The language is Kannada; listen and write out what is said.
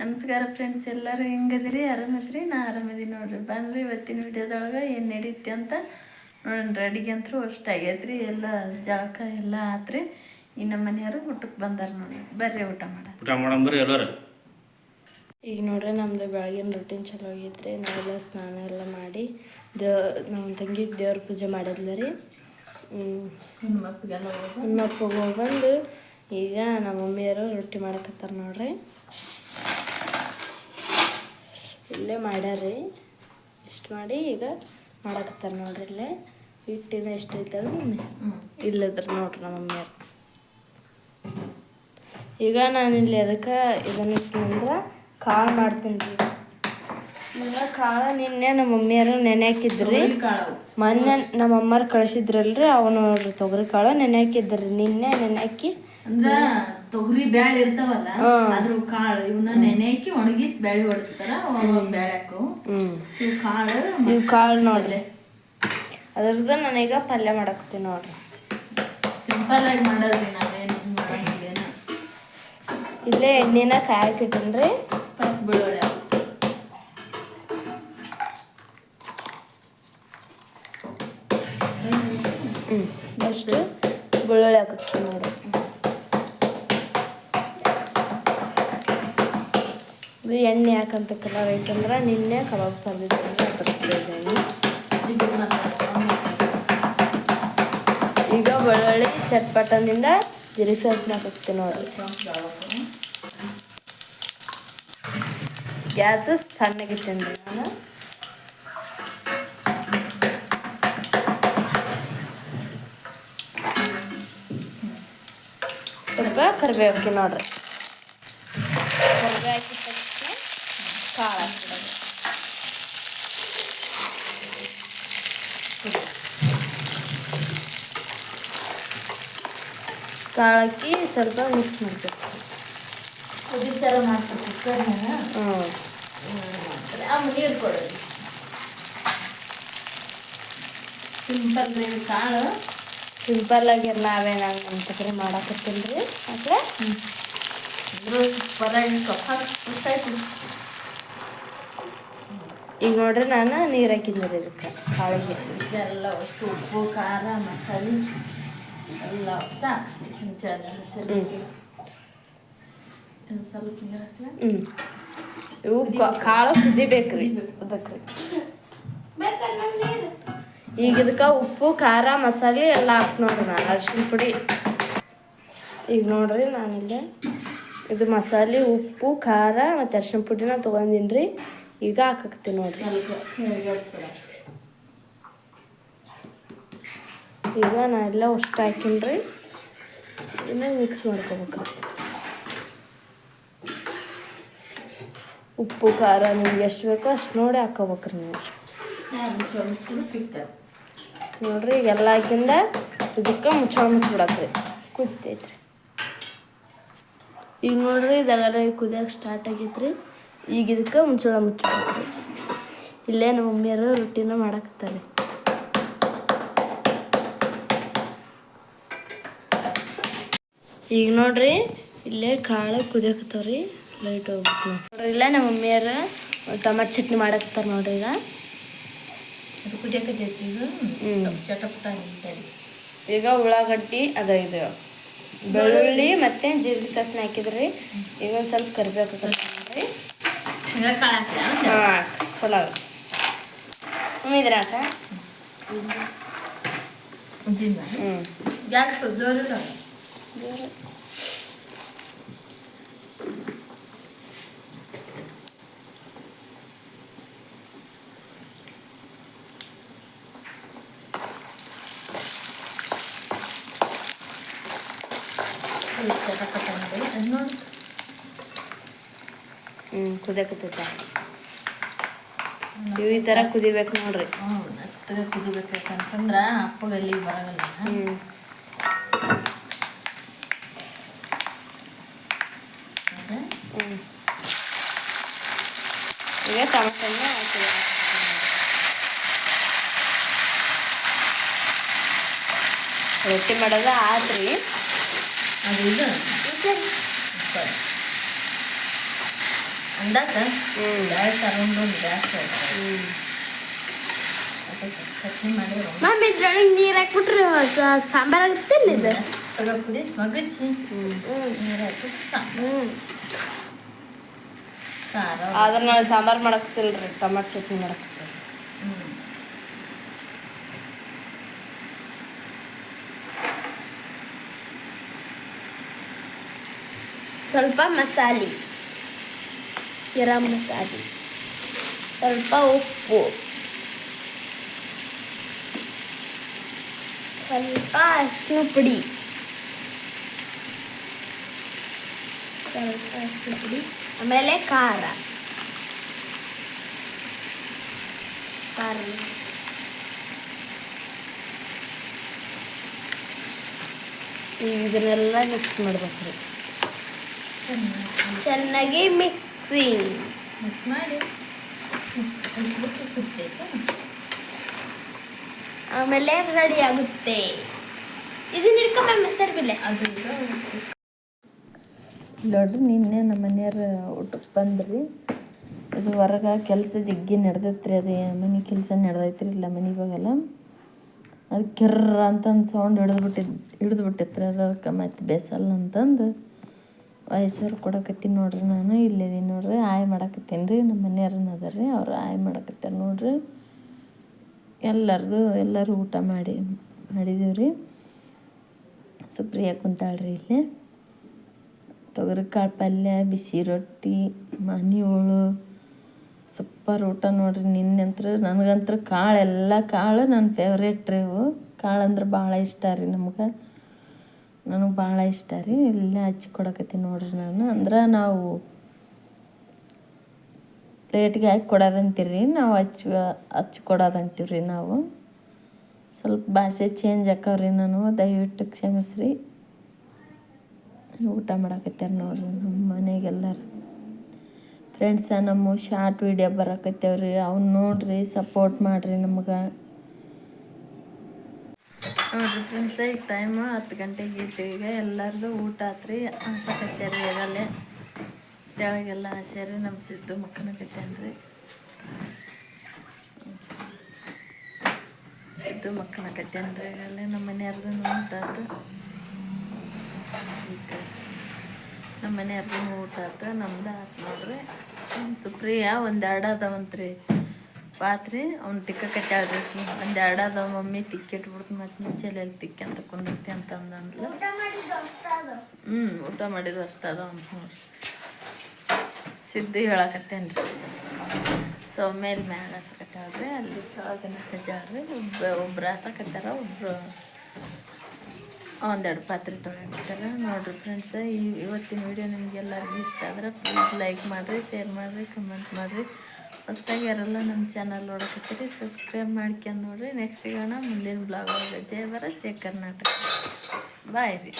ನಮಸ್ಕಾರ ಫ್ರೆಂಡ್ಸ್ ಎಲ್ಲರೂ ಹೆಂಗದ್ರಿ ಆರಾಮದ್ರಿ ನಾ ಆರಾಮದೀನಿ ನೋಡ್ರಿ. ಬನ್ರಿ ಇವತ್ತಿನ ವಿಡಿಯೋದೊಳಗೆ ಏನು ನಡೀತಿ ಅಂತ ನೋಡೋಣ ಅಡುಗೆ ಅಂತೂ ಅಷ್ಟು ಆಗೈತ್ರಿ. ಎಲ್ಲ ಜಳಕ ಎಲ್ಲ ಆತ್ರಿ. ಈ ನಮ್ಮ ಮನೆಯವರು ಊಟಕ್ಕೆ ಬಂದಾರ ನೋಡ್ರಿ. ಬರ್ರಿ ಊಟ ಮಾಡ. ಊಟ ಮಾಡಂಬ್ರಿ ಎಲ್ಲರೂ. ಈಗ ನೋಡ್ರಿ ನಮ್ದು ಬೆಳಗಿನ ರೊಟೀನ್ ಚಲೋ ಆಗೈತ್ರಿ. ನಾವೆಲ್ಲ ಸ್ನಾನ ಎಲ್ಲ ಮಾಡಿ ದೇವ್ ನಮ್ಮ ತಂಗಿ ದೇವ್ರ ಪೂಜೆ ಮಾಡಿದ್ಲ ರೀ. ನಿಮ್ಮ ಮಕ್ಕಳಿಗೆಲ್ಲ ಹೋಗಿ ಬಂದು ಹೋಗ್ಬಂದು ಈಗ ನಮ್ಮ ಮಮ್ಮಿಯವರು ರೊಟ್ಟಿ ಮಾಡಕತ್ತಾರ ನೋಡ್ರಿ. ಇಲ್ಲೇ ಮಾಡ್ಯಾರ್ರಿ. ಇಷ್ಟು ಮಾಡಿ ಈಗ ಮಾಡಕತ್ತಾರೆ ನೋಡ್ರಿ ಇಲ್ಲೇ. ಹಿಟ್ಟಿನ ಎಷ್ಟು ಐತಲ್ಲ ಇಲ್ಲದ್ರ ನೋಡ್ರಿ ನಮ್ಮ ಮಮ್ಮಿಯರು ಈಗ ನಾನು ಇಲ್ಲಿ ಅದಕ್ಕೆ ಇದನ್ನ ಇಟ್ಟಿನಂದ್ರೆ ಕಾಳು ಮಾಡ್ತೀನಿ ರೀ ಕಾಳು ನಿನ್ನೆ ನಮ್ಮ ಮಮ್ಮಿಯರು ನೆನೆ ಹಾಕಿದ್ರಿ. ಮೊನ್ನೆ ನಮ್ಮ ಅಮ್ಮರು ಕಳಿಸಿದ್ರಲ್ರಿ ಅವನು ನೋಡ್ರಿ ತೊಗರಿ ಕಾಳು ನೆನೆ ಹಾಕಿದ್ರಿ. ನಿನ್ನೆ ನೆನೆ ಹಾಕಿ ಅಂದ್ರ ತೊಗರಿ ಬ್ಯಾಳೆ ಇರ್ತಾವಲ್ಲ ಅದ್ರ ಕಾಳು ಇವನ್ನ ನೆನೆ ಹಾಕಿ ಒಣಗಿಸಿ ಬ್ಯಾಳೆ ಹೊಡಿಸ್ತಾರ ಬ್ಯಾಳೆ ಹಾಕು. ಹ್ಞೂ ಇವು ಕಾಳು ಇವು ಕಾಳು ನೋಡ್ರಿ. ಅದ್ರದ್ದು ನಾನೀಗ ಪಲ್ಯ ಮಾಡಾಕತ್ತೀನಿ ನೋಡ್ರಿ. ಸಿಂಪಲ್ ಆಗಿ ಮಾಡೋದ್ರಿ ನಾವೇನು ಮಾಡಂಗಿಲ್ಲೇನ. ಇಲ್ಲೇ ಎಣ್ಣೆನ ಕಾಯಕ್ಕಿಟ್ಟನ್ರಿ ಬೆಳ್ಳುಳ್ಳಿ ಹಾಕು. ಹ್ಞೂ ಫಸ್ಟು ಬೆಳ್ಳುಳ್ಳಿ ಹಾಕಿಸ್ತೀನಿ ನೋಡ್ರಿ. ಎಣ್ಣೆ ಹಾಕಂತ ಕಲರ್ ಐತಂದ್ರೆ ನಿನ್ನೆ ಕಬಾಬ್ ತಂದಿದ್ದೆ ಈಗ ಬೆಳ್ಳುಳ್ಳಿ ಚಟ್ಪಟನಿಂದ ಜೀರಿಗೆ ಸಾಸ್ನ ಹಾಕ್ತೀನಿ ನೋಡಿ. ಗ್ಯಾಸ್ ಸಣ್ಣಗೆ ರೀ ನಾನು. ಸ್ವಲ್ಪ ಕರಿಬೇವು ಹಾಕಿ ನೋಡ್ರಿ ಕರಿಬೇವು ಹಾಕಿದ ತಕ್ಷಣ ಕಾಳು ಹಾಕ್ಬಿಡೋದು ಕಾಳು ಹಾಕಿ ಸ್ವಲ್ಪ ಮಿಕ್ಸ್ ಮಾಡ್ಬೇಕು. ಕುದಿಸಾರ ಮಾಡ್ಬೇಕು ಸರ್ ನಾನು ನೀರು ಕೊಡೋದು ಸಿಂಪಲ್ ಕಾಳು. ಸಿಂಪಲ್ ಆಗಿ ನಾವೇ ನಂಗೆ ನಮ್ಮ ತಕರಿ ಮಾಡಾಕತ್ತೀನಿ ರೀ ಕಪ್ಪ ಈಗ ನೋಡ್ರಿ ನಾನು ನೀರು ಹಾಕಿದ್ನಿ ರೀ ಇದಕ್ಕೆ ಕಾಳಿಗೆ. ಎಲ್ಲ ಅಷ್ಟು ಉಪ್ಪು ಖಾರ ಮಸಾಲೆ. ಹ್ಞೂ ಇವು ಕಾಳು ಕುದಿಬೇಕು ರೀ ಅದಕ್ಕೆ ಈಗ ಇದಕ್ಕೆ ಉಪ್ಪು ಖಾರ ಮಸಾಲೆ ಎಲ್ಲ ಹಾಕಿ ನೋಡ್ರಿ ನಾನು ಅರಿಶಿನ ಪುಡಿ. ಈಗ ನೋಡ್ರಿ ನಾನಿಲ್ಲ ಇದು ಮಸಾಲೆ ಉಪ್ಪು ಖಾರ ಮತ್ತು ಅರಿಶಿನ ಪುಡಿನ ತೊಗೊಂಡಿನಿ ರೀ ಈಗ ಹಾಕಕ್ತೀನಿ ನೋಡ್ರಿ ಸ್ವಲ್ಪ ಕರಿಬೇಸ್ಬೇಡ ಈಗ ನಾ ಎಲ್ಲ ಅಷ್ಟು ಹಾಕಿನ್ರಿ ಇನ್ನು ಮಿಕ್ಸ್ ಮಾಡ್ಕೋಬೇಕು. ಉಪ್ಪು, ಖಾರ ನಿಮ್ಗೆ ಎಷ್ಟು ಬೇಕೋ ಅಷ್ಟು ನೋಡಿ ಹಾಕೋಬೇಕ್ರಿ ನೀವು. ನೋಡ್ರಿ ಈಗ ಎಲ್ಲ ಹಾಕಿಂದ ಇದಕ್ಕೆ ಮುಚ್ಚಳ ಮುಚ್ಚಿಬಿಡಕ್ರಿ ಕುದೈತ್ರಿ ಈಗ ನೋಡ್ರಿ ಇದೆಲ್ಲ ಕುದಿಯಕ್ಕೆ ಸ್ಟಾರ್ಟ್ ಆಗೈತ್ರಿ. ಈಗ ಇದಕ್ಕೆ ಮುಚ್ಚಳ ಮುಚ್ಚಿಬಿಡ್ರಿ ಇಲ್ಲೇ ನಮ್ಮ ಮಮ್ಮಿಯರು ರೊಟ್ಟಿನ ಮಾಡಾಕತ್ತಾರೆ. ಈಗ ನೋಡ್ರಿ ಇಲ್ಲೇ ಕಾಳು ಕುದಿಯಕತ್ತಾವ್ರಿ ಲೈಟ್ ಹೋಗ್ಬೇಕು ನೋಡ್ರಿ. ಇಲ್ಲ ನಮ್ಮ ಮಮ್ಮಿಯರು ಟೊಮೆಟೊ ಚಟ್ನಿ ಮಾಡಾಕತ್ತಾರ ನೋಡ್ರಿ ಈಗ. ಅದು ಕುದಿಯಕತ್ತೈತಿ ಇದು. ಸ್ವಲ್ಪ ಚಟಪಟ ಈಗ ಉಳ್ಳಾಗಡ್ಡಿ ಅದ ಇದು. ಬೆಳ್ಳುಳ್ಳಿ ಮತ್ತೆ ಜೀರಿಗೆ ಸಾಸ್ನ ಹಾಕಿದ್ರಿ. ಈಗ ಒಂದು ಸ್ವಲ್ಪ ಕರಿಬೇಕು ನೋಡ್ರಿ. ಹಾಂ ಚಲೋ ಇದ್ರ ಹಾಕ. ಹ್ಞೂ ಗ್ಯಾಸ್ ಜೋರಿಲ್ಲ ಅಂದ್ರೆ ಅದು ನೋಡಿ ಹ್ಞೂ ಕುದಿಯಕತ್ತೈತ. ನೀವು ಈ ಥರ ಕುದಿಬೇಕು ನೋಡ್ರಿ. ಹ್ಞೂ ನೆಟ್ಟಗೆ ಕುದಿಬೇಕು ಯಾಕಂತಂದ್ರೆ ಅಪ್ಪಗಲ್ಲಿ ಬರಗಲ್ಲ ಹ್ಞೂ ಅದೇ ಹ್ಞೂ ಈಗ ರೊಟ್ಟಿ ಮಾಡೋದು ಆತ್ರಿ. ಅದು ಇದು. ಅಂದಾಕ ಅದಕ್ಕೆ ಚಟ್ನಿ ಮಾಡಿರೋ ಮ್ಯಾಮ್ ಇದ್ರೊಳಗೆ ನೀರು ಹಾಕ್ಬಿಟ್ರೆ ಸಾಂಬಾರು ಆಗುತ್ತಿಲ್ಲ ಇದು? ತಗೋ ಪುಡಿ ಮಗಚ್ಚಿ ಹ್ಞೂ ನೀರು ಹಾಕಿ ಸಾಕು ಹ್ಞೂ ಖಾರ ಆದ್ರೆ ನಾವು ಸಾಂಬಾರು ಮಾಡಕ್ತಿಲ್ರಿ ರೀ ಟಮಾಟೊ ಚಟ್ನಿ ಮಾಡಕ್ತಿಲ್ಲ ಸ್ವಲ್ಪ ಮಸಾಲೆ. ಗರಂ ಮಸಾಲೆ. ಸ್ವಲ್ಪ ಉಪ್ಪು. ಸ್ವಲ್ಪ ಅರಿಶಿನ ಪುಡಿ. ಸ್ವಲ್ಪ ಅರಿಶಿನ ಪುಡಿ, ಆಮೇಲೆ ಖಾರ. ಖಾರ. ಇದನ್ನೆಲ್ಲ ಮಿಕ್ಸ್ ಮಾಡ್ಬೇಕ್ರಿ. ಚೆನ್ನಾಗಿ ಚೆನ್ನಾಗಿ ಮಿಕ್ಸಿಂಗ್ ಮಿಕ್ಸ್ ಮಾಡಿ. ಆಮೇಲೆ ರೆಡಿ ಆಗುತ್ತೆ. ಇದನ್ನ ಹಿಡ್ಕೊಂಬ ಮೊಸರು ಬಿಲ್ಲೆ ಅದು ನೋಡ್ರಿ ನಿನ್ನೆ ನಮ್ಮ ಮನೆಯವ್ರು ಊಟಕ್ಕೆ ಬಂದ್ರಿ. ಅದು ಹೊರಗೆ ಕೆಲಸ ಜಗ್ಗಿ ನಡೆದೈತ್ರಿ ಅದು ಮನೆ ಕೆಲಸ ನಡೆದೈತ್ರಿ ಇಲ್ಲ ಮನೆ ಇವಾಗೆಲ್ಲ ಅದು ಕೆರ್ರ ಅಂತಂದು ಸೌಂಡ್ ಹಿಡಿದು ಹಿಡಿದ್ಬಿಟ್ಟಿತ್ರಿ ಹಿಡಿದು ಬಿಟ್ಟಿತ್ರಿ ಅದು ಅದಕ್ಕೆ ಮತ್ತೆ ಬೇಸಲ್ಲ ಅಂತಂದು. ವಯಸ್ಸವ್ರು ಕೊಡಕತ್ತೀನಿ ನೋಡ್ರಿ ನಾನು ಇಲ್ಲಿದ್ದೀನಿ ನೋಡ್ರಿ, ಆಯ್ ಮಾಡಕತ್ತೀನಿ ರೀ, ನಮ್ಮ ಮನೆಯವ್ರನ್ನ ಅದ ರೀ, ಅವ್ರು ಆಯ್ ಮಾಡಕತ್ತಾರೆ ನೋಡ್ರಿ. ಎಲ್ಲರದು, ಎಲ್ಲರೂ ಊಟ ಮಾಡಿ, ಮಾಡಿದೀವಿ ರೀ. ಸುಪ್ರಿಯ ಕುಂತಾಳ್ರಿ ಇಲ್ಲಿ. ತೊಗರಿ ಕಾಳು ಪಲ್ಯ, ಬಿಸಿ ರೊಟ್ಟಿ, ಮನಿ ಹೋಳು, ಸೂಪರ್ ಊಟ ನೋಡ್ರಿ ನಿನ್ನಂತ್ರ, ನನಗಂತ್ರ ಕಾಳು ಎಲ್ಲ ಕಾಳು ನನ್ನ ಫೇವ್ರೇಟ್ ರೀ ಇವು. ಕಾಳು ಅಂದ್ರೆ ಭಾಳ ಇಷ್ಟ ರೀ ನಮ್ಗೆ. ನನಗೆ ಭಾಳ ಇಷ್ಟ ರೀ, ಇಲ್ಲೇ ಹಚ್ಚಿ ಕೊಡಕತ್ತೀನಿ ನೋಡ್ರಿ ನಾನು. ಅಂದ್ರೆ ನಾವು ಪ್ಲೇಟ್ಗೆ ಹಾಕಿ ಕೊಡೋದಂತೀರಿ, ನಾವು ಹಚ್ಚಿ ಹಚ್ಚಿ ಕೊಡೋದಂತೀವ್ರಿ ನಾವು. ಸ್ವಲ್ಪ ಭಾಷೆ ಚೇಂಜ್ ಆಕವ್ರಿ ನಾನು, ದಯವಿಟ್ಟು ಕ್ಷಮಿಸ್ರಿ. ಊಟ ಮಾಡಕತ್ಯಾರ ನೋಡ್ರಿ ನಮ್ಮ ಮನೆಗೆಲ್ಲರು. ಫ್ರೆಂಡ್ಸ ನಮ್ಮ ಶಾರ್ಟ್ ವಿಡಿಯೋ ಬರಕತ್ತೇವ್ರಿ ಅವ್ನು ನೋಡ್ರಿ ಸಪೋರ್ಟ್ ಮಾಡಿರಿ ನಮ್ಗೆ. ನೋಡ್ರಿ ಫ್ರೆಂಡ್ಸ್ ಈಗ ಟೈಮು ಹತ್ತು ಗಂಟೆಗೆ ಐತಿ ಈಗ ಎಲ್ಲರದು ಊಟ ಆತ್ರಿ. ಅನ್ಸಕತ್ಯಾರಿ ಅದಲ್ಲೇ ತೆಳಗೆಲ್ಲ ಹಸ್ಯಾರಿ ನಮ್ಮ ಸಿದ್ದು ಮಕ್ಕನ ಕತ್ತೇನ್ರಿ ಸಿದ್ದು ಮಕ್ಕನಕತ್ತೇನ್ರಿ ಈಗಲ್ಲೇ ನಮ್ಮ ಮನೆಯವ್ರದ್ದು ಊಟ ಆತು. ನಮ್ಮ ಮನೆಯವ್ರದ್ದು ಊಟ ಆತು. ನಮ್ದು ಆತು ನೋಡ್ರಿ. ಸುಪ್ರಿಯ ಒಂದು ಎರಡು ಅದಾವಂತ್ರಿ. ಪಾತ್ರಿ ಅವ್ನು ತಿಕ್ಕಕತ್ತಾಳ್ರಿ ಆಕಿ ಒಂದು ಎರಡು ಅದಾವ ಮಮ್ಮಿ ತಿಕ್ಕಿಟ್ಬಿಡ್ತು ಮತ್ತು ಮುಂಚೆಲೆಲ್ಲಿ ತಿಕ್ಕಿ ಅಂತ ಕುಂದಿರ್ತಿ ಅಂತ ಅಂದ್ಲು ಹ್ಞೂ ಊಟ ಮಾಡಿದ್ದು ಅಷ್ಟು ಅದ ಅಂತ ನೋಡ್ರಿ ಸಿದ್ಧಿ ಹೇಳಕತ್ತೇನ್ರಿ. ಸೊ ಮೇಲೆ ಮ್ಯಾಗ ಹಸಕತ್ತಾಳ್ರಿ ಅಲ್ಲಿ ಕೆಳಗನ ಕಜಾಳ್ರಿ ಒಬ್ಬ ಒಬ್ರು ಹಾಸಕತ್ತಾರ ಒಬ್ರು ಒಂದೆರಡು ಪಾತ್ರೆ ತೊಗೊಳಕತ್ತಾರ ನೋಡ್ರಿ ಫ್ರೆಂಡ್ಸ ಈ ಇವತ್ತಿನ ವಿಡಿಯೋ ನಿಮಗೆಲ್ಲರಿಗೂ ಇಷ್ಟ ಆದ್ರೆ ಪ್ಲೀಸ್ ಲೈಕ್ ಮಾಡಿರಿ ಶೇರ್ ಮಾಡಿರಿ ಕಮೆಂಟ್ ಮಾಡಿರಿ. ಹೊಸ್ದಾಗಿ ಯಾರೆಲ್ಲ ನಮ್ಮ ಚಾನಲ್ ನೋಡಕತ್ತೀರಿ ಸಬ್ಸ್ಕ್ರೈಬ್ ಮಾಡ್ಕೊಂಡು ನೋಡಿರಿ. ನೆಕ್ಸ್ಟ್ ಸಿಗೋಣ ಮುಂದಿನ ಬ್ಲಾಗ್ ಜಯ ಬರ ಜಯ ಕರ್ನಾಟಕ. ಬಾಯ್ ರೀ.